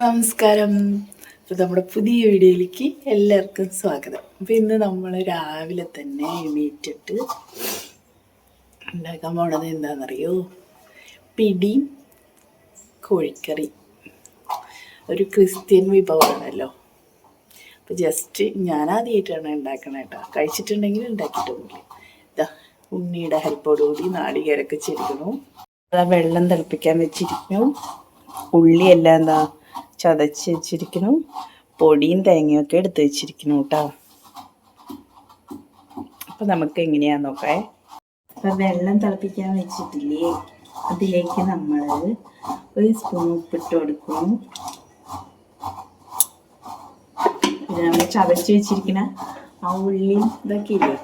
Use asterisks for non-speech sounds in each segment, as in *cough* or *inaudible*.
നമസ്കാരം. അപ്പോൾ നമ്മുടെ പുതിയ വീഡിയോയിലേക്ക് എല്ലാവർക്കും സ്വാഗതം. അപ്പോൾ ഇന്ന് നമ്മൾ രാവിലെ തന്നെ എണീറ്റിട്ട് ഉണ്ടാക്കാൻ പോണത് എന്താണെന്നറിയോ പിടി കോഴിക്കറി. ഒരു ക്രിസ്ത്യൻ വിഭവമാണല്ലോ. അപ്പോൾ ജസ്റ്റ് ഞാൻ ആദ്യമായിട്ടാണ് ഉണ്ടാക്കണത് കേട്ടോ കഴിച്ചിട്ടുണ്ടെങ്കിൽ ഉണ്ടാക്കിയിട്ടൊന്നുമില്ല ഇതാ ഉണ്ണിയുടെ ഹെൽപ്പോടുകൂടി നാളികേരൊക്കെ ചെരിക്കണു അതാ വെള്ളം തിളപ്പിക്കാൻ വെച്ചിരിക്കണം ഉള്ളി എല്ലാം എന്താ ചതച്ച് വെച്ചിരിക്കുന്നു പൊടിയും തേങ്ങയൊക്കെ എടുത്ത് വെച്ചിരിക്കുന്നു കേട്ടോ അപ്പം നമുക്ക് എങ്ങനെയാന്ന് നോക്കേ? അപ്പം വെള്ളം തിളപ്പിക്കാൻ വെച്ചിട്ടില്ലേ? അതിലേക്ക് നമ്മൾ ഒരു സ്പൂൺ ഉപ്പിട്ട് കൊടുക്കുന്നു. പിന്നെ നമ്മൾ ചതച്ച് വെച്ചിരിക്കുന്ന ആ ഉള്ളി ഇതൊക്കെ ഇല്ലേ?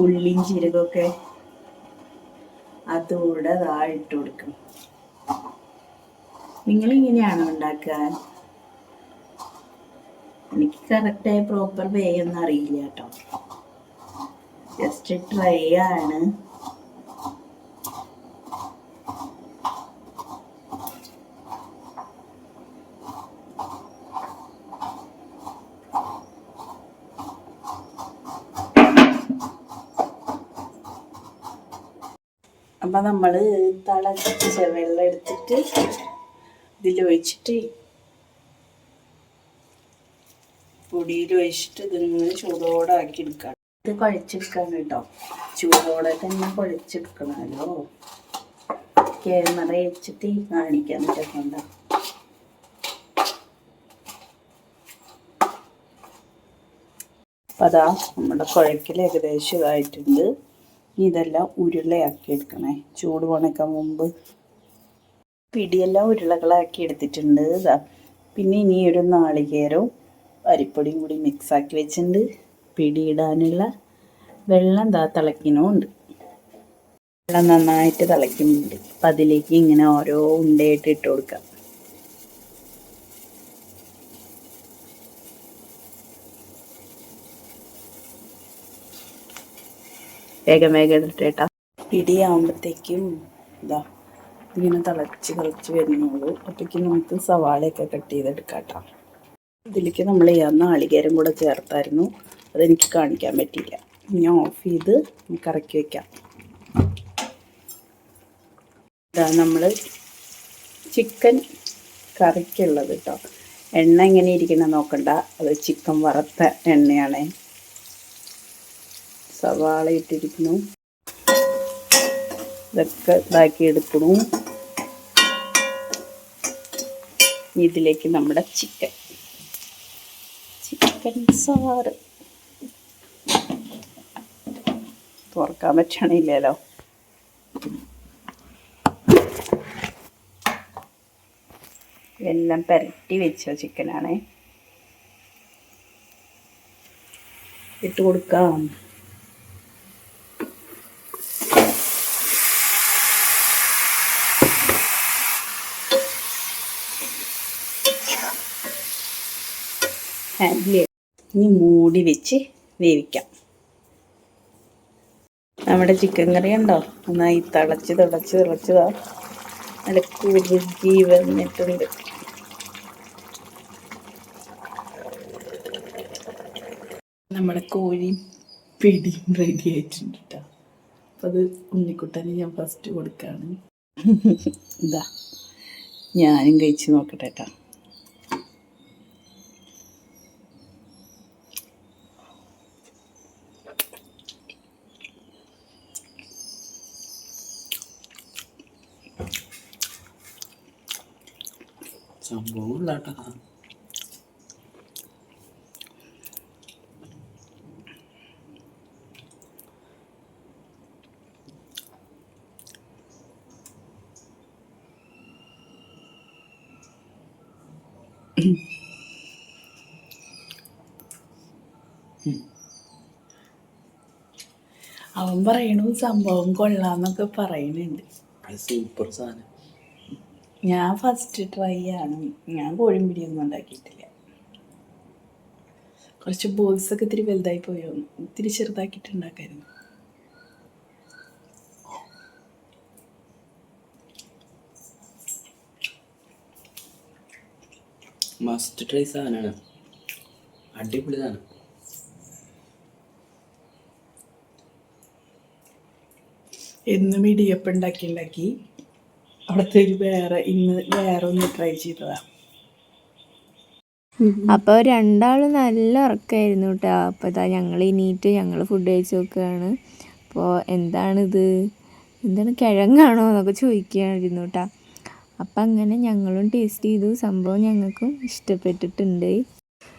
ഉള്ളിയും ജീരകമൊക്കെ അതുകൂടെ താഴെ ഇട്ട് കൊടുക്കണം നിങ്ങൾ ഇങ്ങനെയാണോ ഉണ്ടാക്കുക? എനിക്ക് കറക്റ്റായ പ്രോപ്പർ വേ ഒന്നും അറിയില്ല കേട്ടോ. ജസ്റ്റ് ട്രൈ ആണ്. അപ്പം നമ്മൾ തിളച്ച വെള്ളം എടുത്തിട്ട് ഇതിലൊഴിച്ചിട്ട് പൊടിയിൽ ഒഴിച്ചിട്ട് ഇതിങ്ങനെ ചൂടോടെ ആക്കി എടുക്കാം ഇത് കുഴച്ചെടുക്കാൻ കേട്ടോ. ചൂടോടെ തന്നെ കുഴച്ചെടുക്കണമല്ലോ. ക്യാമറ വെച്ചിട്ട് കാണിക്കാൻ പറ്റുന്നുണ്ട അപ്പം അതാ നമ്മുടെ കുഴക്കൽ ഏകദേശം ഇതായിട്ടുണ്ട്. ഇതെല്ലാം ഉരുളയാക്കി എടുക്കണേ ചൂട് പണക്കാൻ മുമ്പ് പിടിയെല്ലാം ഉരുളകളാക്കി എടുത്തിട്ടുണ്ട്. പിന്നെ ഇനി ഒരു നാളികേരവും അരിപ്പൊടിയും കൂടി മിക്സാക്കി വെച്ചിട്ടുണ്ട്. പിടിയിടാനുള്ള വെള്ളം ദാ തിളയ്ക്കണമുണ്ട് വെള്ളം നന്നായിട്ട് തിളയ്ക്കുന്നുണ്ട്. അപ്പം അതിലേക്ക് ഇങ്ങനെ ഓരോ ഉണ്ടയായിട്ട് ഇട്ട് കൊടുക്കാം. വേഗം വേഗം ഇട്ടിട്ടാ പിടിയാകുമ്പോഴത്തേക്കും ഇതാ ഇങ്ങനെ തിളച്ച് തിളച്ച് വരുന്നുള്ളൂ. അപ്പോഴേക്കും നമുക്ക് സവാളയൊക്കെ കട്ട് ചെയ്തെടുക്കാം കേട്ടോ. ഇതിലേക്ക് നമ്മൾ നാളികേരം കൂടെ ചേർത്തായിരുന്നു. അതെനിക്ക് കാണിക്കാൻ പറ്റിയില്ല. ഞാൻ ഓഫ് ചെയ്ത് നമുക്ക് ഇറക്കി വയ്ക്കാം ഇതാ നമ്മൾ ചിക്കൻ കറിക്കുള്ളത് കേട്ടോ. എണ്ണ എങ്ങനെ ഇരിക്കണ നോക്കണ്ട. അത് ചിക്കൻ വറുത്ത എണ്ണയാണ്. സവാള ഇട്ടിരിക്കുന്നു. ഇതൊക്കെ ഇതാക്കി എടുക്കണു ഇതിലേക്ക് നമ്മുടെ ചിക്കൻ ചിക്കൻ സാറ്. തുറക്കാൻ പറ്റണില്ലല്ലോ. എല്ലാം പെരട്ടി വെച്ച ചിക്കനാണേ ഇട്ട് കൊടുക്കാം. ഹാൻഡിൽ ഇനി മൂടി വെച്ച് വേവിക്കാം. നമ്മുടെ ചിക്കൻ കറി ഉണ്ടോ നന്നായി തിളച്ച് തിളച്ച് തിളച്ചതാ നല്ല കുറുകി വന്നിട്ടുണ്ട്. നമ്മുടെ കോഴി പിടിയും റെഡി ആയിട്ടുണ്ട് കേട്ടോ അപ്പം അത് ഉണ്ണിക്കുട്ടന് ഞാൻ ഫസ്റ്റ് കൊടുക്കുകയാണ് ഇതാ *laughs* ഞാനും കഴിച്ച് നോക്കട്ടെ കേട്ടോ സംഭവം ഇല്ലാട്ടാ അവൻ പറയണു സംഭവം കൊള്ളാന്നൊക്കെ പറയുന്നുണ്ട്. സൂപ്പർ സാധനം. ഞാൻ ഫസ്റ്റ് ട്രൈ ആണ്. ഞാൻ കോഴിമ്പിടിയൊന്നും ഉണ്ടാക്കിയിട്ടില്ല. കുറച്ച് ബോൾസ് ഒക്കെ ഇത്തിരി വലുതായി പോയോ. ഇത്തിരി ചെറുതാക്കിയിട്ട് ഉണ്ടാക്കായിരുന്നു. മസ്റ്റ് ട്രൈ സാധനമാണ് അടിപൊളി സാധനം. എന്നും ഇടിയപ്പം ഉണ്ടാക്കി ഉണ്ടാക്കി. അവിടുത്തെ ഒരു വേറെ ഇന്ന് വേറെ ഒന്ന് ട്രൈ ചെയ്തതാ അപ്പോൾ രണ്ടാളും നല്ല ഉറക്കമായിരുന്നു കേട്ടോ അപ്പോൾ ഇതാ ഞങ്ങൾ ഇനിയിട്ട് ഞങ്ങൾ ഫുഡ് കഴിച്ച് നോക്കുകയാണ് അപ്പോൾ എന്താണിത്? എന്താണ് കിഴങ്ങാണോ എന്നൊക്കെ ചോദിക്കുകയായിരുന്നു കേട്ടോ അപ്പം അങ്ങനെ ഞങ്ങളും ടേസ്റ്റ് ചെയ്തു. സംഭവം ഞങ്ങൾക്കും ഇഷ്ടപ്പെട്ടിട്ടുണ്ട്.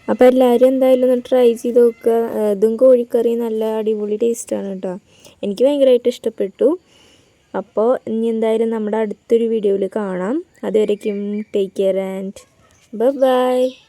അപ്പോൾ എല്ലാവരും എന്തായാലും ഒന്ന് ട്രൈ ചെയ്ത് നോക്കുക. ഇതും കോഴിക്കറി നല്ല അടിപൊളി ടേസ്റ്റ് ആണ് കേട്ടോ എനിക്ക് ഭയങ്കരമായിട്ട് ഇഷ്ടപ്പെട്ടു. അപ്പോൾ ഇനി എന്തായാലും നമ്മുടെ അടുത്തൊരു വീഡിയോയിൽ കാണാം. അതുവരേക്കും ടേക്ക് കെയർ ആൻഡ് ബൈ